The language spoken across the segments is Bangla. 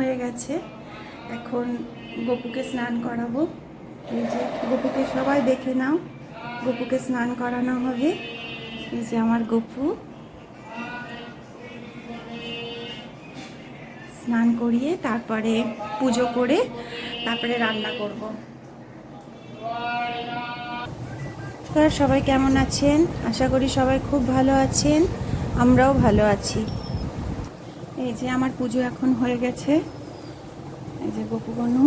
হয়ে গেছে। এখন গপুকে স্নান করাবো। এই যে গপুকে সবাই দেখে নাও, গপুকে স্নান করানো হবে। এই যে আমার গপু। স্নান করিয়ে তারপরে পুজো করে তারপরে রান্না করব। নমস্কার সবাই কেমন আছেন? আশা করি সবাই খুব ভালো আছেন। আমরাও ভালো আছি। এই যে আমার পুজো এখন হয়ে গেছে। এই যে গোপুগনু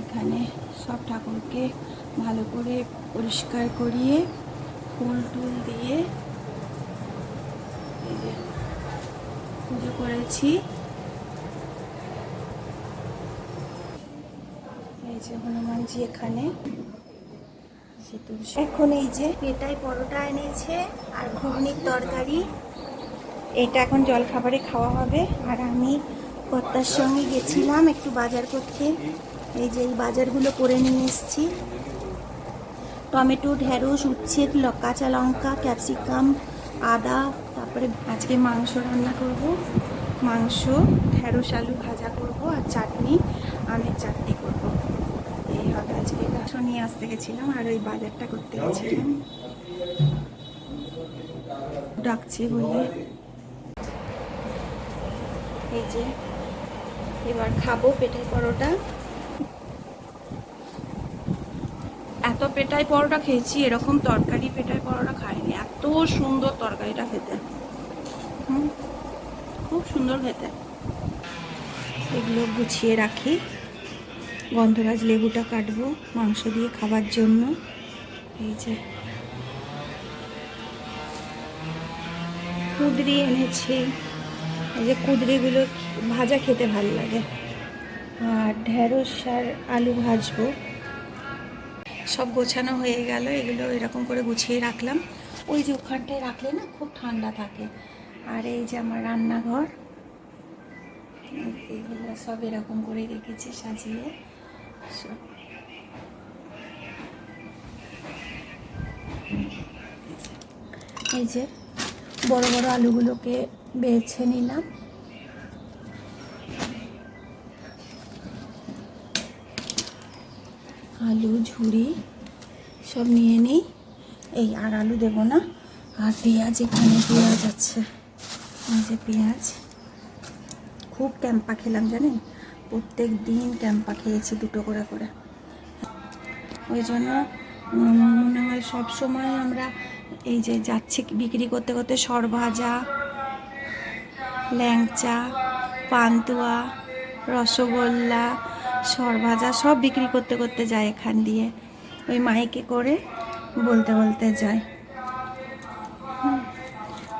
এখানে সব ঠাকুরকে ভালো করে পরিষ্কার করিয়ে ফুল টুল দিয়ে এই যে পুজো করেছি। এই যে হনুমানজি এখানে। এখন এই যে পেটাই পরোটা এনেছে আর ঘুগনির তরকারি। এটা এখন জল খাবারে খাওয়া হবে। আর আমি কর্তার সঙ্গে গেছিলাম একটু বাজার করতে। এই যে এই বাজারগুলো করে নিয়ে এসেছি। টমেটো ঢেঁড়স উচ্ছে কাঁচা লঙ্কা, ক্যাপসিকাম, আদা, তারপরে আজকে মাংস রান্না করব। মাংস, ঢেঁড়স, আলু ভাজা করব আর চাটনি, আমের চাটনি করব। এই হবে আজকে মাংস নিয়ে আসতে গেছিলাম আর ওই বাজারটা করতে গেছিলাম। ডাকছি বলে। এই যে, এবার খাব পেটের পরোটা। এত পেটাই পরোটা খেয়েছি, এরকম তরকারি পেটাই পরোটা খাইনি। এত সুন্দর তরকারিটা খেতে। হুম, খুব সুন্দর খেতে। এগুলো গুছিয়ে রাখি। গন্ধরাজ লেবুটা কাটবো মাংস দিয়ে খাবার জন্য। এই যে। কুদরি এনেছি। এই যে কুদরিগুলো ভাজা খেতে ভালো লাগে। আর ঢেঁড়স আর আলু ভাজবো। সব গোছানো হয়ে গেল, এগুলো এরকম করে গুছিয়ে রাখলাম। ওই যে ওখানটায় রাখলে না খুব ঠান্ডা থাকে। আর এই যে আমার রান্নাঘর এইগুলো সব এরকম করে রেখেছি সাজিয়ে। এই যে বড় বড় আলুগুলোকে বেছে নিলাম। আলু, ঝুড়ি সব নিয়ে নিই। এই আর আলু দেবো না। আর পেঁয়াজ, এখানে পেঁয়াজ আছে। যে পেঁয়াজ। খুব ক্যাম্পা খেলাম জানেন? প্রত্যেক দিন ক্যাম্পা খেয়েছি দুটো করে করে। ওই জন্য মনে হয় সব সময় আমরা এই যে যাচ্ছি বিক্রি করতে করতে সরভাজা ল্যাংচা, পান্তুয়া, রসগোল্লা, সরভাজা সব বিক্রি করতে করতে যায় এখান দিয়ে। ওই মাইকে করে বলতে বলতে যায়।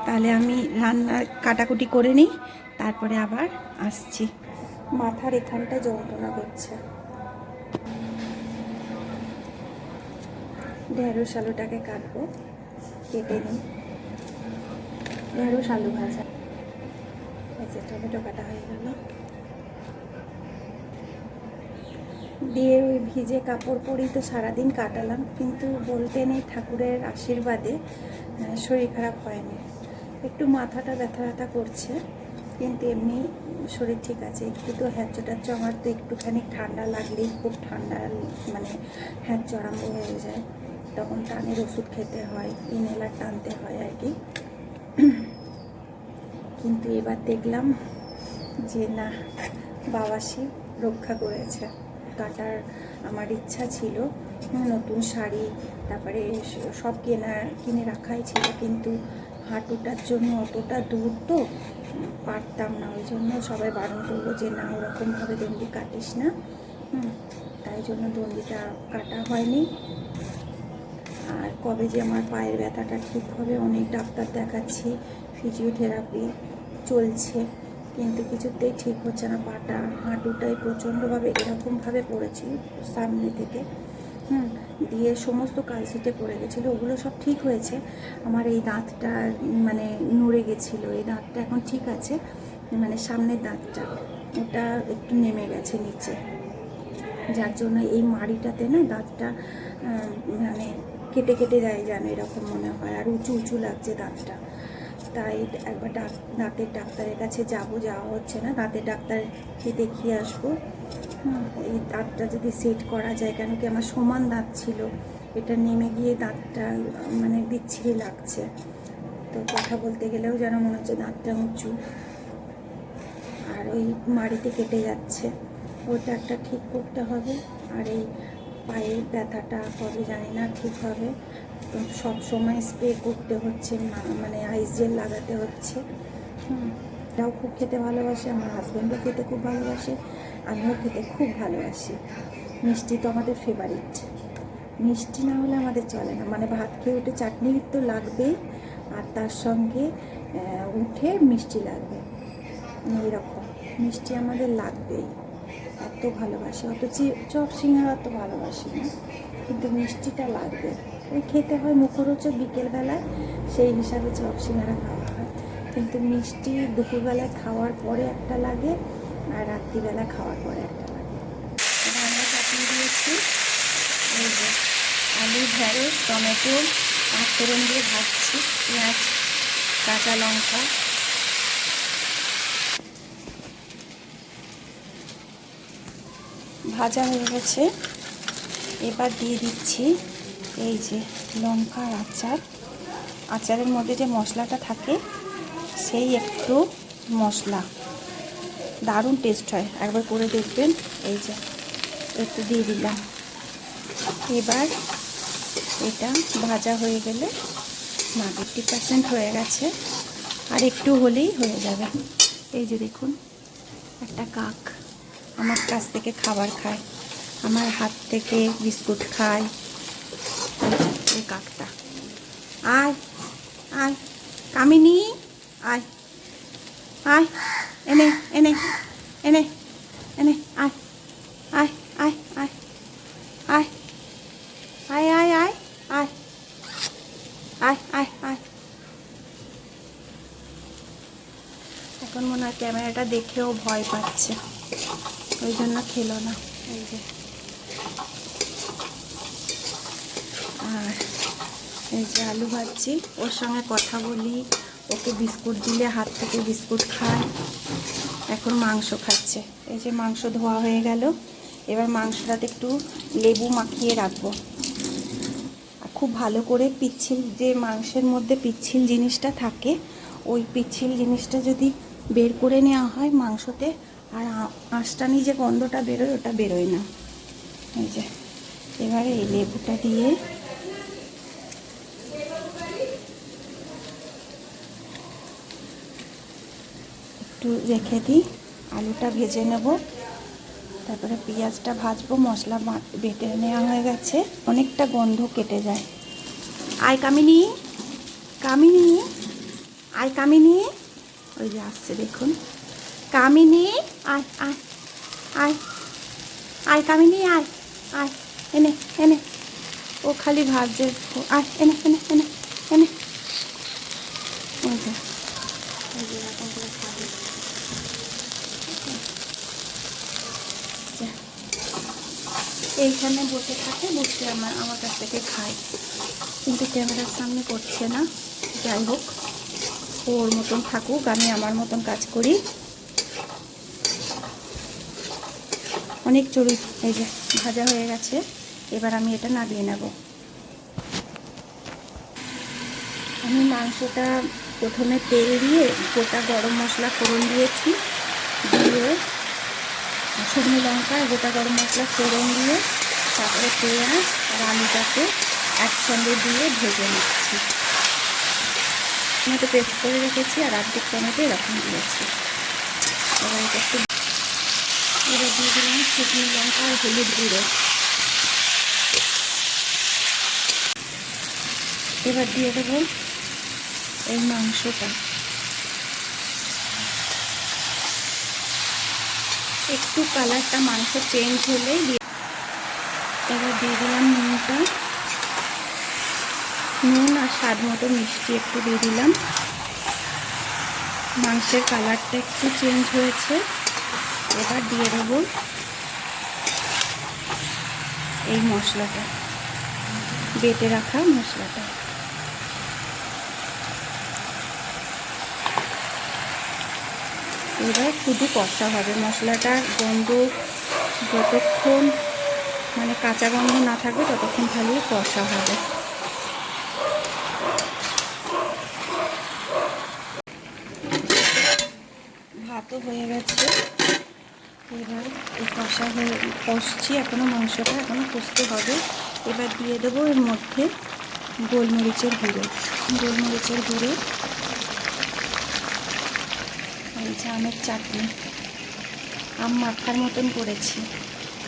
তাহলে আমি রান্না কাটাকুটি করে নিই, তারপরে আবার আসছি। মাথার এখানটা যন্ত্রণা করছে। ঢেঁড়স আলুটাকে কাটবো, কেটে নিই। ঢেঁড়স আলু ভাজা। টমেটো কাটা হয়ে গেল। দিয়ে ওই ভিজে কাপড় পরেই তো সারাদিন কাটালাম, কিন্তু বলতে নেই ঠাকুরের আশীর্বাদে শরীর খারাপ হয়নি। একটু মাথাটা ব্যথা ব্যথা করছে, কিন্তু এমনি শরীর ঠিক আছে। একটু তো হ্যাচ্চ ট্যাচ্চ আমার তো একটুখানি ঠান্ডা লাগলেই খুব ঠান্ডা মানে হ্যাচ্চ আরম্ভ হয়ে যায়। তখন টানের ওষুধ খেতে হয়, ইনহেলার টানতে হয় আর কি। কিন্তু এবার দেখলাম যে না, বাবা শিব রক্ষা করেছে। কাটার আমার ইচ্ছা ছিল নতুন শাড়ি, তারপরে সব কেনা, কিনে রাখাই ছিল, কিন্তু হাঁটুটার জন্য অতটা দূর তো পারতাম না। ওই জন্য সবাই বারণ করল যে, না, ওরকমভাবে দণ্ডি কাটিস না। তাই জন্য দণ্ডিটা কাটা হয়নি। আর কবে যে আমার পায়ের ব্যথাটা ঠিক হবে, অনেক ডাক্তার দেখাচ্ছি ফিজিওথেরাপি চলছে। কিন্তু কিছুতেই ঠিক হচ্ছে না। পাটা, হাঁটুটাই প্রচণ্ডভাবে এরকমভাবে পড়েছি সামনে থেকে। হুম, দিয়ে সমস্ত কালসিটে পড়ে গেছিল। ওগুলো সব ঠিক হয়েছে। আমার এই দাঁতটা মানে নড়ে গেছিল। এই দাঁতটা এখন ঠিক আছে। মানে সামনের দাঁতটা, ওটা একটু নেমে গেছে নিচে। যার জন্য এই মাড়িটাতে না দাঁতটা মানে কেটে কেটে যায় যেন এরকম মনে হয়। আর উঁচু উঁচু লাগছে দাঁতটা। তাই একবার ডাক দাঁতের ডাক্তারের কাছে যাব, যাওয়া হচ্ছে না। দাঁতের ডাক্তারকে দেখিয়ে আসব। এই দাঁতটা যদি সেট করা যায় কেন কি আমার সমান দাঁত ছিল। এটা নেমে গিয়ে দাঁতটা মানে বিচ্ছিরি লাগছে। তো কথা বলতে গেলেও যেন মনে হচ্ছে দাঁতটা উঁচু। আর ওই মাড়িতে কেটে যাচ্ছে। ওটা একটা ঠিক করতে হবে। আর এই পায়ের ব্যথাটা কবে জানি না ঠিক হবে। তো সব সময় স্প্রে করতে হচ্ছে মানে আইস জেল লাগাতে হচ্ছে। হুম, খুব খেতে ভালোবাসে আমার হাজব্যান্ডও খেতে খুব ভালোবাসে আমিও খেতে খুব ভালোবাসি। মিষ্টি তো আমাদের ফেভারিট মিষ্টি না হলে আমাদের চলে না। মানে ভাত খেয়ে উঠে চাটনি তো লাগবেই আর তার সঙ্গে উঠে মিষ্টি লাগবে। এইরকম। মিষ্টি আমাদের লাগবেই। এত ভালোবাসি। অত চপ সিঙ্গারা অত ভালোবাসি না। কিন্তু মিষ্টিটা লাগবে। খেতে হয় মুখরোচক বিকেলবেলায়, সেই হিসাবে চপ সিঙ্গারা খাওয়া হয়। কিন্তু মিষ্টি দুপুরবেলায় খাওয়ার পরে একটা লাগে আর রাত্রিবেলা খাওয়ার পরে একটা লাগে। আমরা চাপিয়ে দিয়েছি আলু, ঢেঁড়স, টমেটো, পাঁচফোড়ন দিয়ে ভাজছি, পেঁয়াজ, কাঁচা লঙ্কা। ভাজা হয়ে গেছে। এবার দিয়ে দিচ্ছি এই যে লঙ্কার আচার। আচারের মধ্যে যে মশলাটা থাকে, সেই একটু মশলা। দারুণ টেস্ট হয়। একবার করে দেখবেন। এই যে, একটু দিয়ে দিলাম। এবার এটা ভাজা হয়ে গেলে না ফিফটি পার্সেন্ট হয়ে গেছে। আর একটু হলেই হয়ে যাবে। এই যে দেখুন, একটা কাক আমার কাছ থেকে খাবার খায়। আমার হাত থেকে বিস্কুট খায়। এই কাকটা আয় আয় কামিনী আয় আয় এনে এনে এনে এনে আয় আয় আয় আয় আয় আয় আয় আয় আয় আয় আয় আয় এখন মনে হয় ক্যামেরাটা দেখেও ভয় পাচ্ছে ওই জন্য খেলো না এই যে আর এই আলু ভাজছি। ওর সঙ্গে কথা বলি, ওকে বিস্কুট দিলে হাত থেকে বিস্কুট খায়। এখন মাংস খাচ্ছে। এই যে মাংস ধোয়া হয়ে গেল। এবার মাংসটাতে একটু লেবু মাখিয়ে রাখব। খুব ভালো করে পিচ্ছিল যে মাংসের মধ্যে পিচ্ছিল জিনিসটা থাকে, ওই পিচ্ছিল জিনিসটা যদি বের করে নেওয়া হয় মাংসতে, আর আঁশটানি যে গন্ধটা বেরোয়, ওটা বেরোয় না। এই যে, এবারে এই লেবুটা দিয়ে একটু রেখে দিই। আলুটা ভেজে নেব। তারপরে পেঁয়াজটা ভাজবো। মশলা বেটে নেওয়া হয়ে গেছে। অনেকটা গন্ধ কেটে যায়। আয় কামিনী। কামিনী। আয় কামিনী। ওই যে আসছে, দেখুন। কামিনী, আয় আয় আয়। কামিনী, আয় আয়। এনে এনে। ও খালি ভাবছে আয়, এনে এনে এনে এনে ওই যে ওই যে এরকম করে খাবে যা। এইখানে বসে থাকে, বসে আমার আমার কাছ থেকে খায় কিন্তু ক্যামেরার সামনে করছে না, যাই হোক। ওর মতন থাকুক, আমি আমার মতন কাজ করি। অনেক চড়ুই, এই যে ভাজা হয়ে গেছে, এবার আমি এটা নামিয়ে নেব। আমি মাংসটা প্রথমে তেল দিয়ে গোটা গরম মশলা ফোড়ন দিয়েছি, দিয়ে শুকনো লঙ্কা, গোটা গরম মশলা ফোড়ন দিয়ে তারপরে পেঁয়াজ আর আলুটাকে একসঙ্গে দিয়ে ভেজে নিচ্ছি। টমেটো পেস্ট করে রেখেছি আর অর্ধেক টমেটো এরকম দিয়েছি। এবার এটা একটু এবার দিয়ে দিলাম শুকনো লঙ্কা আর হলুদ গুঁড়ো। এবার দিয়ে দেবো এই মাংসটা। একটু কালারটা মাংস চেঞ্জ হলেই দিয়ে এবার দিয়ে দিলাম নুনটা। নুন আর স্বাদ মতো মিষ্টি একটু দিয়ে দিলাম। মাংসের কালারটা একটু চেঞ্জ হয়েছে। এবার দিয়ে দেবো এই মশলাটা, বেটে রাখা মশলাটা। এবার শুধু কষা হবে। মশলাটার গন্ধ যতক্ষণ মানে কাঁচা গন্ধ না থাকবে, ততক্ষণ খালি কষা হবে। ভাতও হয়ে গেছে। এবার কষা হয়ে, কষছি এখনও মাংসটা এখনও কষতে হবে। এবার দিয়ে দেবো এর মধ্যে গোলমরিচের গুঁড়ো। গোলমরিচের গুঁড়ো যে আমের চাটনি। আম মাখার মতন করেছি।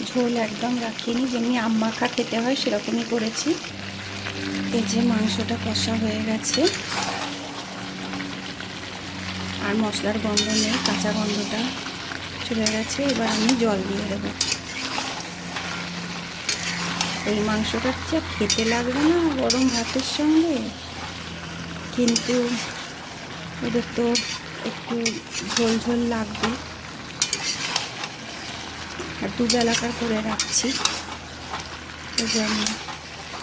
ঝোল একদম রাখিনি, যেমনি আম মাখা খেতে হয় সেরকমই করেছি। এই যে মাংসটা কষা হয়ে গেছে। আর মশলার গন্ধ নেই, কাঁচা গন্ধটা চলে গেছে। এবার আমি জল দিয়ে দেবো। এই মাংসটা যা খেতে লাগবে না গরম ভাতের সঙ্গে? কিন্তু ওদের তো একটু ঝোল ঝোল লাগবে। আর দুবেলাকার করে রাখছি।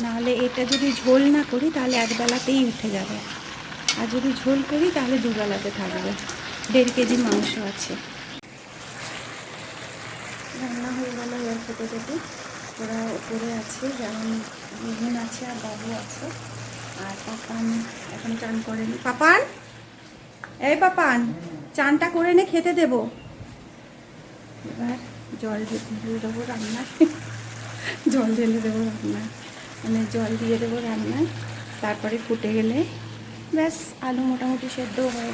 নাহলে এটা যদি ঝোল না করি, তাহলে একবেলাতেই উঠে যাবে। আর যদি ঝোল করি, তাহলে দুবেলাতে থাকবে। দেড় কেজি মাংস আছে। রান্না হয়ে গেল এবার খেতে খেতে ওরা উপরে আছে, যেমন বিহুন আছে আর বাবু আছে। আর পাপান এখন চান করেনি। পাপান? এই পাপান চানটা করে নে খেতে দেবো। এবার জল ঢেলে দেবো রান্নায়। জল ঢেলে দেবো রান্নায়। মানে জল দিয়ে দেবো রান্নায়। তারপরে ফুটে গেলে ব্যাস, আলু মোটামুটি সেদ্ধ হয়ে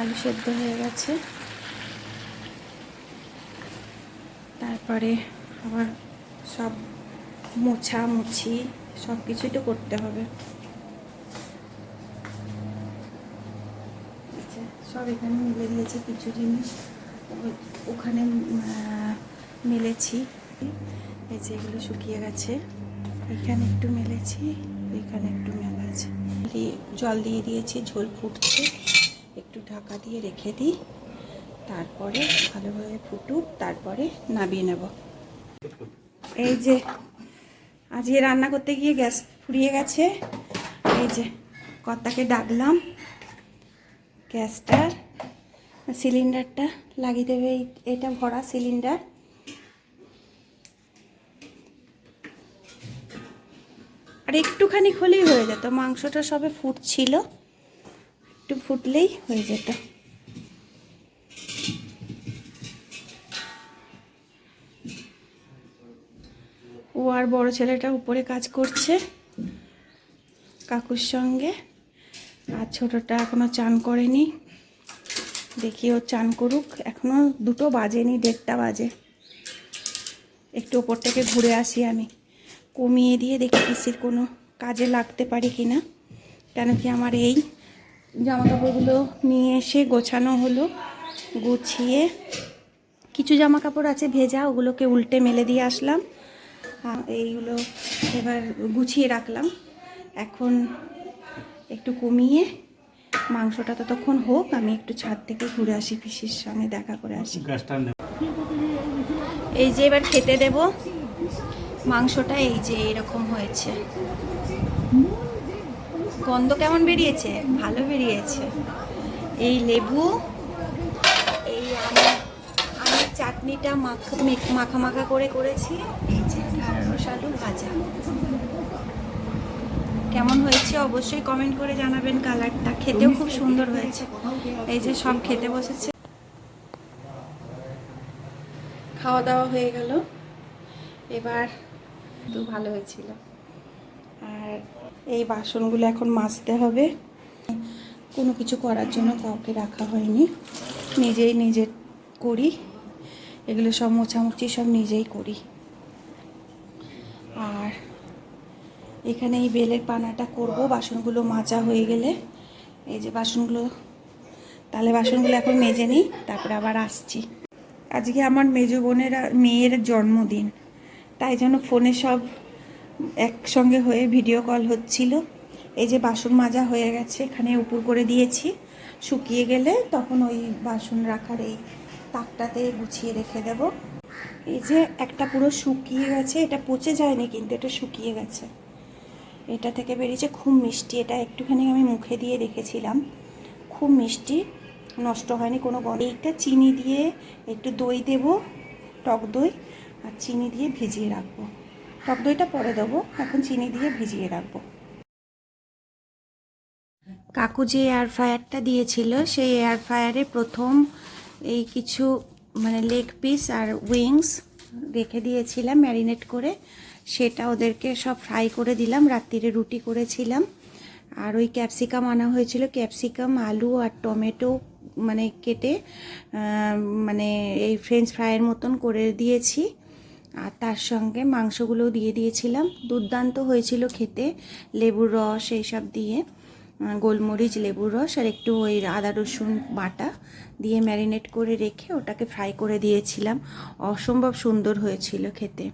আলু সেদ্ধ হয়ে গেছে। তারপরে আবার সব মোছা, মুছি সব কিছুই তো করতে হবে। সব এখানে মিলে দিয়েছি কিছু জিনিস। ওখানে মেলেছি। এই যে এগুলো শুকিয়ে গেছে। এখানে একটু মেলেছি, এখানে একটু মেলেছি। দিয়ে জল দিয়ে দিয়েছি, ঝোল ফুটছে। একটু ঢাকা দিয়ে রেখে দিই। তারপরে ভালোভাবে ফুটুক, তারপরে নামিয়ে নেব। এই যে, আজকে রান্না করতে গিয়ে গ্যাস ফুরিয়ে গেছে। এই যে, কর্তাকে ডাকলাম। গ্যাসটার সিলিন্ডারটা লাগিয়ে দেবে এটা ভরা সিলিন্ডার। আর একটুখানি হলেই হয়ে যেত, মাংসটা সবে ফুটছিল। একটু ফুটলেই হয়ে যেত। ও আর বড় ছেলেটা উপরে কাজ করছে, কাকুর সঙ্গে। আর ছোটোটা এখনও চান করেনি। দেখি ও চান করুক। এখনও দুটো বাজেনি, দেড়টা বাজে। একটু ওপর থেকে ঘুরে আসি আমি। কমিয়ে দিয়ে দেখি পিসির কোনো কাজে লাগতে পারি কি না কেন কি আমার এই জামা কাপড়গুলো নিয়ে এসে গোছানো হলো। গুছিয়ে কিছু জামা কাপড় আছে ভেজা, ওগুলোকে উল্টে মেলে দিয়ে আসলাম। এইগুলো এবার গুছিয়ে রাখলাম। এখন একটু কমিয়ে মাংসটা ততক্ষণ হোক আমি একটু ছাদ থেকে ঘুরে আসি পিসির সঙ্গে দেখা করে আসি। এই যে এবার খেতে দেব মাংসটা এই যে এরকম হয়েছে। গন্ধ কেমন বেরিয়েছে? ভালো বেরিয়েছে। এই লেবু এই আমের আমের চাটনিটা মাখা মাখা মাখা করে করেছি। এই যে ঢাড়স আলু ভাজা। কেমন হয়েছে অবশ্যই কমেন্ট করে জানাবেন কালারটা খেতেও খুব সুন্দর হয়েছে। এই যে সব খেতে বসেছে। খাওয়া দাওয়া হয়ে গেল। এবার তো ভালো হয়েছিল। আর এই বাসনগুলো এখন মাজতে হবে। কোনো কিছু করার জন্য কাউকে রাখা হয়নি। নিজেই নিজে করি। এগুলো সব মোছামুছি সব নিজেই করি। আর এখানে এই বেলের পানাটা করব, বাসনগুলো মাজা হয়ে গেলে। এই যে বাসনগুলো, তাহলে বাসনগুলো এখন মেজে নিই, তারপরে আবার আসছি। আজকে আমার মেজো বোনের, মেয়ের জন্মদিন, তাই জন্য ফোনে সব একসঙ্গে হয়ে ভিডিও কল হচ্ছিল। এই যে বাসন মাজা হয়ে গেছে, এখানে উপর করে দিয়েছি। শুকিয়ে গেলে তখন ওই বাসন রাখার এই তাকটাতে গুছিয়ে রেখে দেব। এই যে একটা পুরো শুকিয়ে গেছে, এটা পচে যায়নি কিন্তু এটা শুকিয়ে গেছে। এটা থেকে বেরিয়েছে, খুব মিষ্টি। এটা একটুখানি আমি মুখে দিয়ে রেখেছিলাম খুব মিষ্টি, নষ্ট হয়নি কোনো গন্ধ। এইটা চিনি দিয়ে একটু দই দেব, টক দই, আর চিনি দিয়ে ভিজিয়ে রাখব। টক দইটা পরে দেবো, এখন চিনি দিয়ে ভিজিয়ে রাখব। কাকু যে এয়ার ফ্রায়ারটা দিয়েছিল, সেই এয়ার ফ্রায়ারে প্রথম এই কিছু মানে লেগ পিস আর উইংস রেখে দিয়েছিলাম ম্যারিনেট করে। সেটা ওদেরকে সব ফ্রাই করে দিলাম রাত্রিরে রুটি করেছিলাম। আর ওই ক্যাপসিকাম আনা হয়েছিল, ক্যাপসিকাম, আলু আর টমেটো মানে কেটে মানে এই ফ্রেঞ্চ ফ্রাইয়ের মতন করে দিয়েছি। আর তার সঙ্গে মাংসগুলোও দিয়ে দিয়েছিলাম। দুর্দান্ত হয়েছিল খেতে, লেবুর রস এইসব দিয়ে গোলমরিচ, লেবুর রস আর একটু ওই আদা রসুন বাটা দিয়ে ম্যারিনেট করে রেখে ওটাকে ফ্রাই করে দিয়েছিলাম। অসম্ভব সুন্দর হয়েছিল খেতে।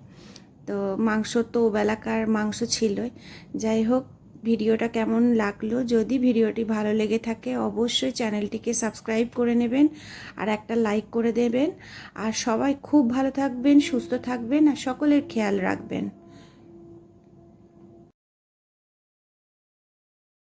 তো মাংস তো ওবেলাকার মাংস ছিলই। যাই হোক, ভিডিওটা কেমন লাগল? যদি ভিডিওটি ভালো লেগে থাকে, অবশ্যই চ্যানেলটিকে সাবস্ক্রাইব করে নেবেন আর একটা লাইক করে দেবেন। আর সবাই খুব ভালো থাকবেন, সুস্থ থাকবেন আর সকলের খেয়াল রাখবেন।